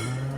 না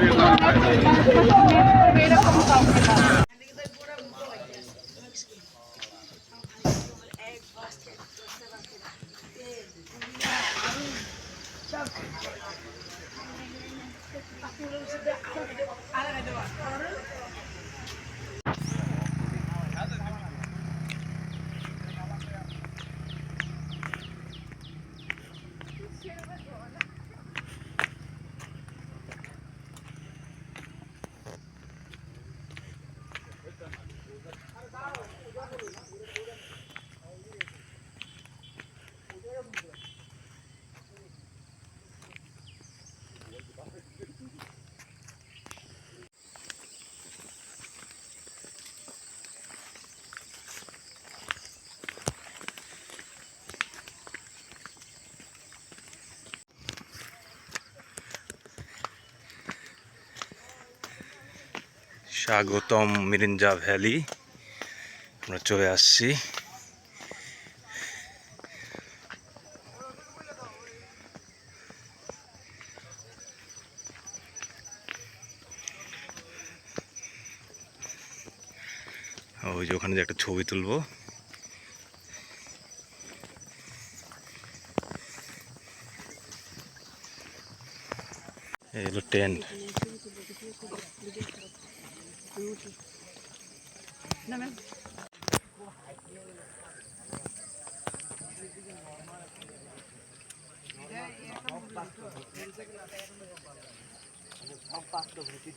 Thank you. স্বাগতম Mirinja valley. আমরা চলে আসছি। ওই যে ওখানে যে একটা ছবি তুলবো। এই হলো টেন্ট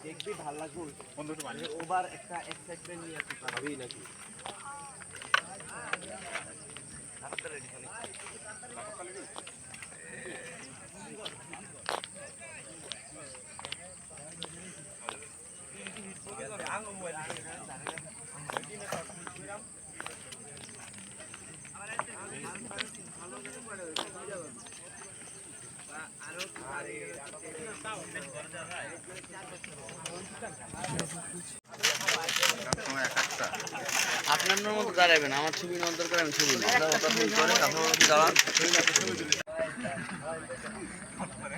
দেখবি ভালো লাগবে একটা এক্সাইটমেন্ট নিয়ে আপনার মতো দাঁড়াবেন আমার ছবি নেওয়ার দরকার আমি ছবি নেই। করে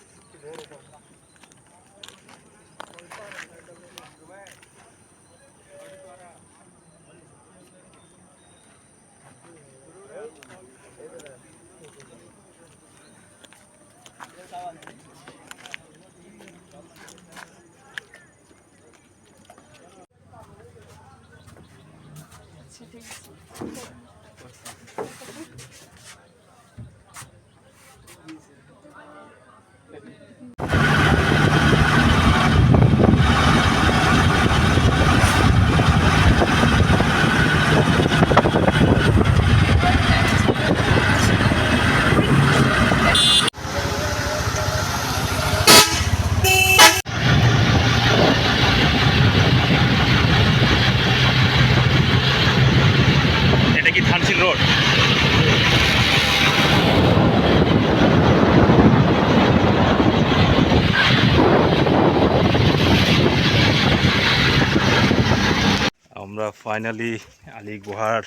ফাইনালি আলী গুহার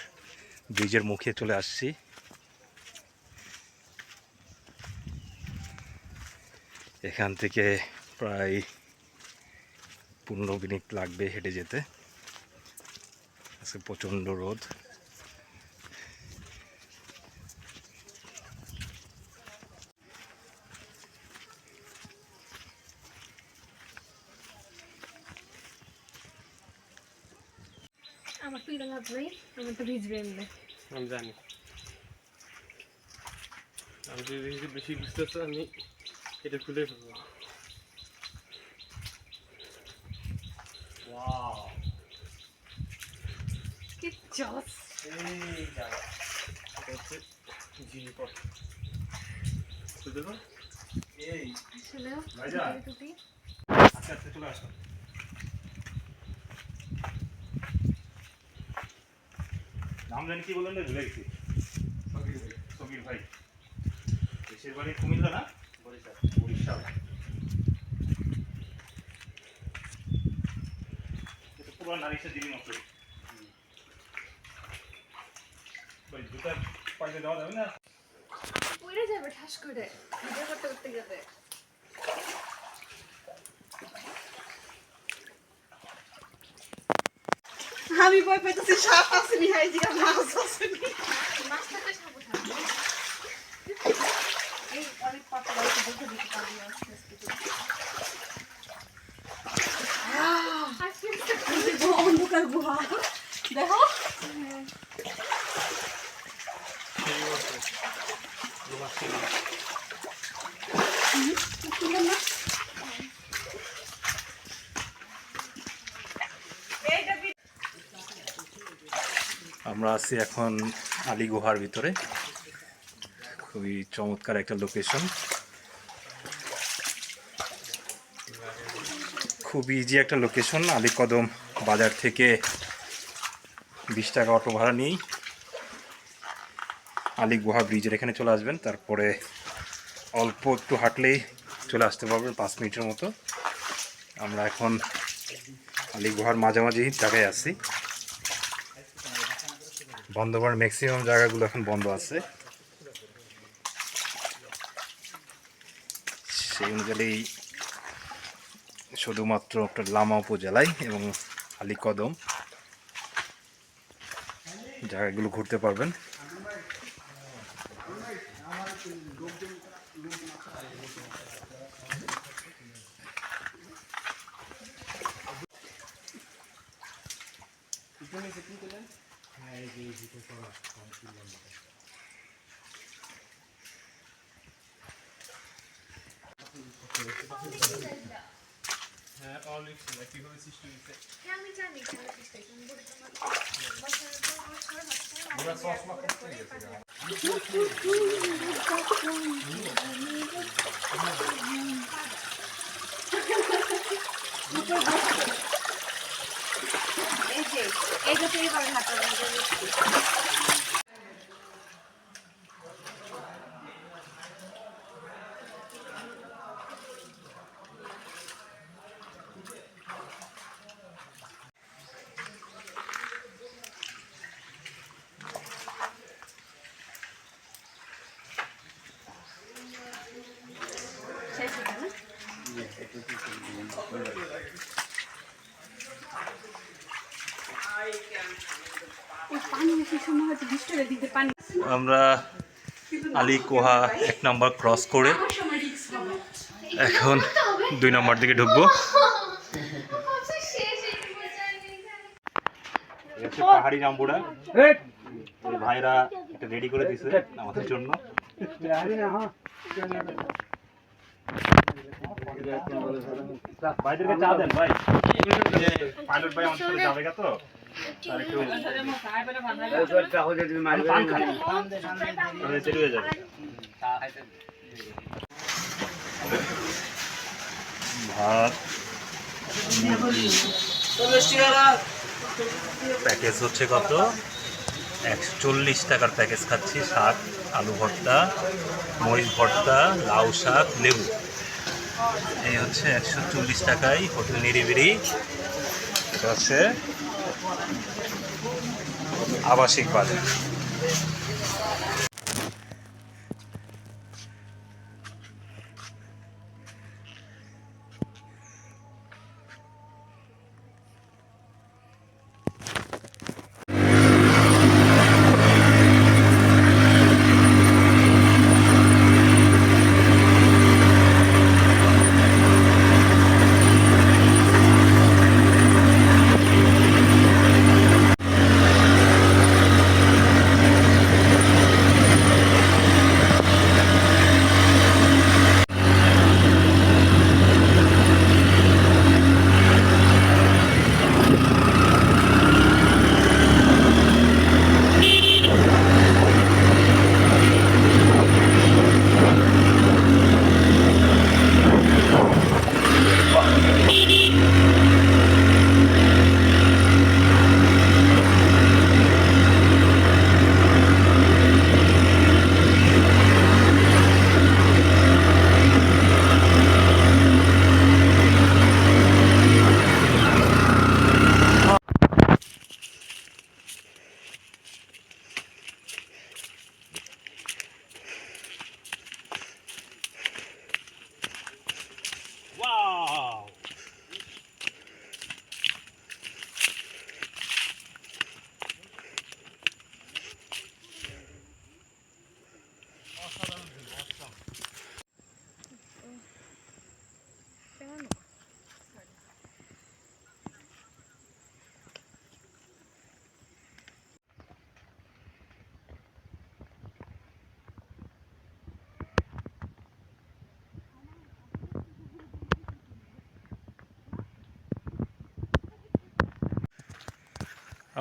ব্রিজের মুখে চলে আসছি। এখান থেকে প্রায় পনেরো মিনিট লাগবে হেঁটে যেতে। আজকে প্রচণ্ড রোদ। আমার তুই লাভ নেই আমার তো ভিজবে এমনি আমি জানি। আমি যদি বেশি বুঝতেছো আমি এটা খুলে ফেলব। কি জস। এটা হচ্ছে বুঝতে পারো আসলেও ভাইজান। আচ্ছা আচ্ছা চলে আসো। নাম জানি কি বললেন ভুলে গেছি। সকির ভাই। দেশের বাড়ি কুমিল্লা না? বরিশাল। বরিশাল। এটা পুরো নারিশের দিদি মতো ওই জুতা পাইলে দেওয়া যাবে না? পড়ে যাবে ঠাস করে। ভিডিও করতে করতে গেলে। আমি ভয় পাইতেছি সাপ আসেনি হাই জিগা মাছ আসেনি মাছটাতে সাবু থাকবে এই অনেক পাতলা আছে দেখে দিতে পারবি আস্তে আস্তে করে। আজকে একটা এই যে গুহা, অন্ধকার গুহা দেখো সুন্দর না? এইটা বি- আমরা আছি এখন আলী গুহার ভিতরে। খুবই চমৎকার একটা লোকেশন খুব ইজি একটা লোকেশন আলী কদম বাজার থেকে বিশ টাকা অটো ভাড়া নিয়েই আলী গুহা ব্রিজের এখানে চলে আসবেন। তারপরে অল্প একটু হাঁটলেই চলে আসতে পারবেন পাঁচ মিনিটের মতো। আমরা এখন আলী গুহার মাঝামাঝি জায়গায় আছি। বন্ধ করার ম্যাক্সিমাম জায়গাগুলো এখন বন্ধ আছে। সেই অনুযায়ী শুধুমাত্র আপনার লামা উপজেলায় এবং আলীকদম জায়গাগুলো ঘুরতে পারবেন। হ্যাঁ অনেক সময় কীভাবে সৃষ্টি হয়েছে হ্যাঁ আমি জানি কেন চেষ্টা করি আমি বলি তোমার বছরের পর বছর হচ্ছে এই যে এইটা তো এবার হাঁটা শেষ এটা না ওই পানি বেশি সময় হয়তো ডিস্টার্বে দিতে পানি আমরা আলী কোহা এক নম্বর ক্রস করে এখন দুই নম্বর দিকে ঢুকবো। পাহাড়ি জাম্বুরা। এই ভাইরা এটা রেডি করে দিছে আমাদের জন্য। ভাইদেরকে চা দেন ভাই। পাইলট ভাই আমাদের সাথে যাবে তো। ভাত প্যাকেজ হচ্ছে কত? একশো চল্লিশ টাকার প্যাকেজ খাচ্ছি, শাক, আলু ভর্তা, মরিচ ভর্তা, লাউ শাক, লেবু। এই হচ্ছে একশো চল্লিশ টাকায় হোটেল নিরিবিরি এটা হচ্ছে আবাসিক বাজার।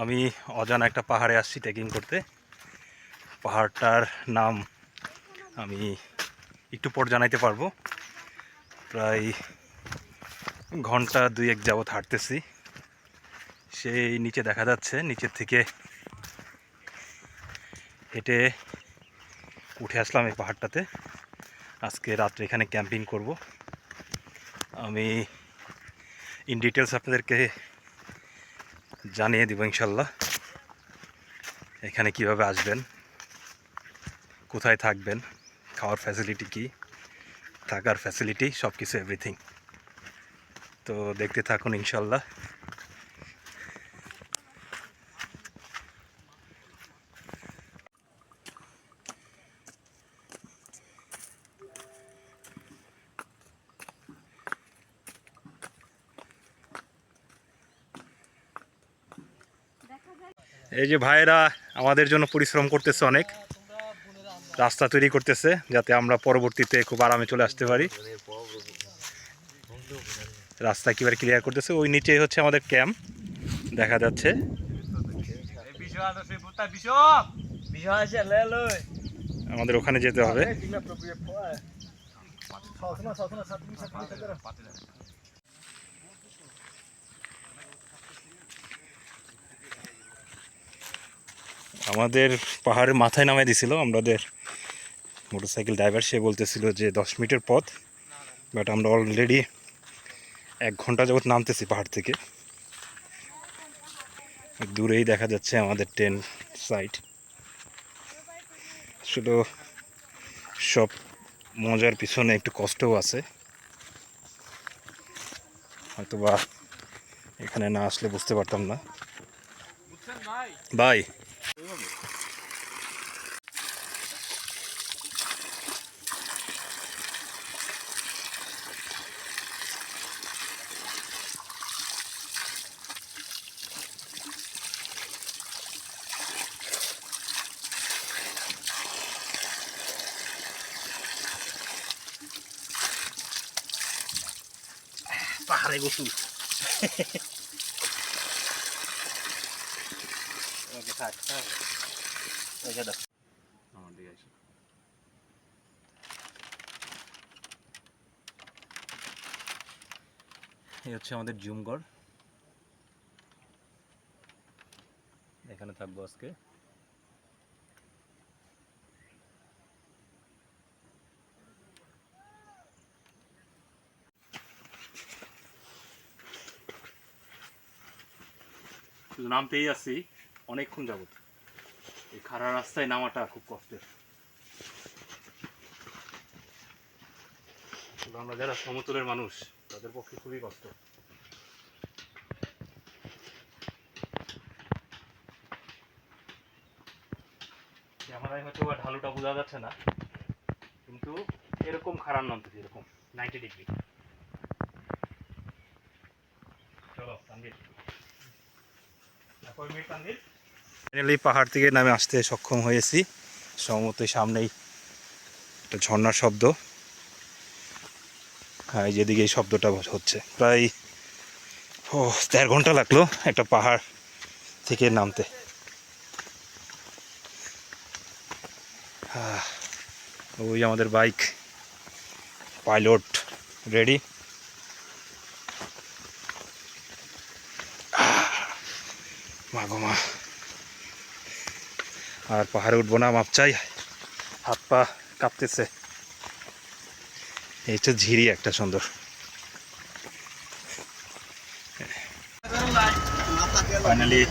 আমি অজানা একটা পাহাড়ে আসছি ট্রেকিং করতে। পাহাড়টার নাম আমি একটু পর জানাইতে পারব। প্রায় ঘণ্টা দুই এক যাবৎ হাঁটতেছি। সেই নিচে দেখা যাচ্ছে, নিচের থেকে হেঁটে উঠে আসলাম এই পাহাড়টাতে। আজকে রাত্রে এখানে ক্যাম্পিং করব। আমি ইন ডিটেলস আপনাদেরকে জানিয়ে দিব ইনশাল্লাহ। এখানে কীভাবে আসবেন? কোথায় থাকবেন? খাওয়ার ফ্যাসিলিটি কি? থাকার ফ্যাসিলিটি সব কিছু এভরিথিং তো দেখতে থাকুন ইনশাল্লাহ। এই যে ভাইয়েরা আমাদের জন্য পরিশ্রম করতেছে অনেক, রাস্তা তৈরি করতেছে যাতে আমরা পরবর্তীতে খুব আরামে চলে আসতে পারি। রাস্তা কীভাবে ক্লিয়ার করতেছে। ওই নিচে হচ্ছে আমাদের ক্যাম্প, দেখা যাচ্ছে। আমাদের ওখানে যেতে হবে। আমাদের পাহাড়ের মাথায় নামাই দিছিল আমাদের মোটরসাইকেল ড্রাইভার সে বলতেছিল যে দশ মিনিটের পথ বাট আমরা অলরেডি এক ঘণ্টা যাবত নামতেছি পাহাড় থেকে। দূরেই দেখা যাচ্ছে আমাদের ট্রেন সাইট আসলে সব মজার পিছনে একটু কষ্টও আছে। হয়তো বা এখানে না আসলে বুঝতে পারতাম না। Bye Eyvallah. Para gostou. থাক হ্যাঁ। ওকে দাও আমার দিকে আসো। এই হচ্ছে আমাদের জুমগড় এখানে থাকব আজকে। নামতেই আছি অনেকক্ষণ যাবত। এই খারাপ রাস্তায় নামাটা খুব কষ্টের। আমরা যারা সমতলের মানুষ, তাদের পক্ষে খুবই কষ্ট। ক্যামেরায় হয়তো বা ঢালুটা বোঝা যাচ্ছে না, কিন্তু এরকম খারাপ নামতেছে এরকম নাইনটি ডিগ্রি চলো তানভীর ফাইনালি পাহাড় থেকে নামে আসতে সক্ষম হয়েছি। সম্ভবত সামনেই একটা ঝর্ণার শব্দ। হ্যাঁ যেদিকে এই শব্দটা হচ্ছে। প্রায় ও দেড় ঘণ্টা লাগল একটা পাহাড় থেকে নামতে। আহ, ওই আমাদের বাইক পাইলট রেডি। মা গো মা। আর পাহাড়ে উঠবো না, মাপ চাই। হাত পা কাঁপতেছে। এই তো ঝিরি একটা সুন্দর। ফাইনালি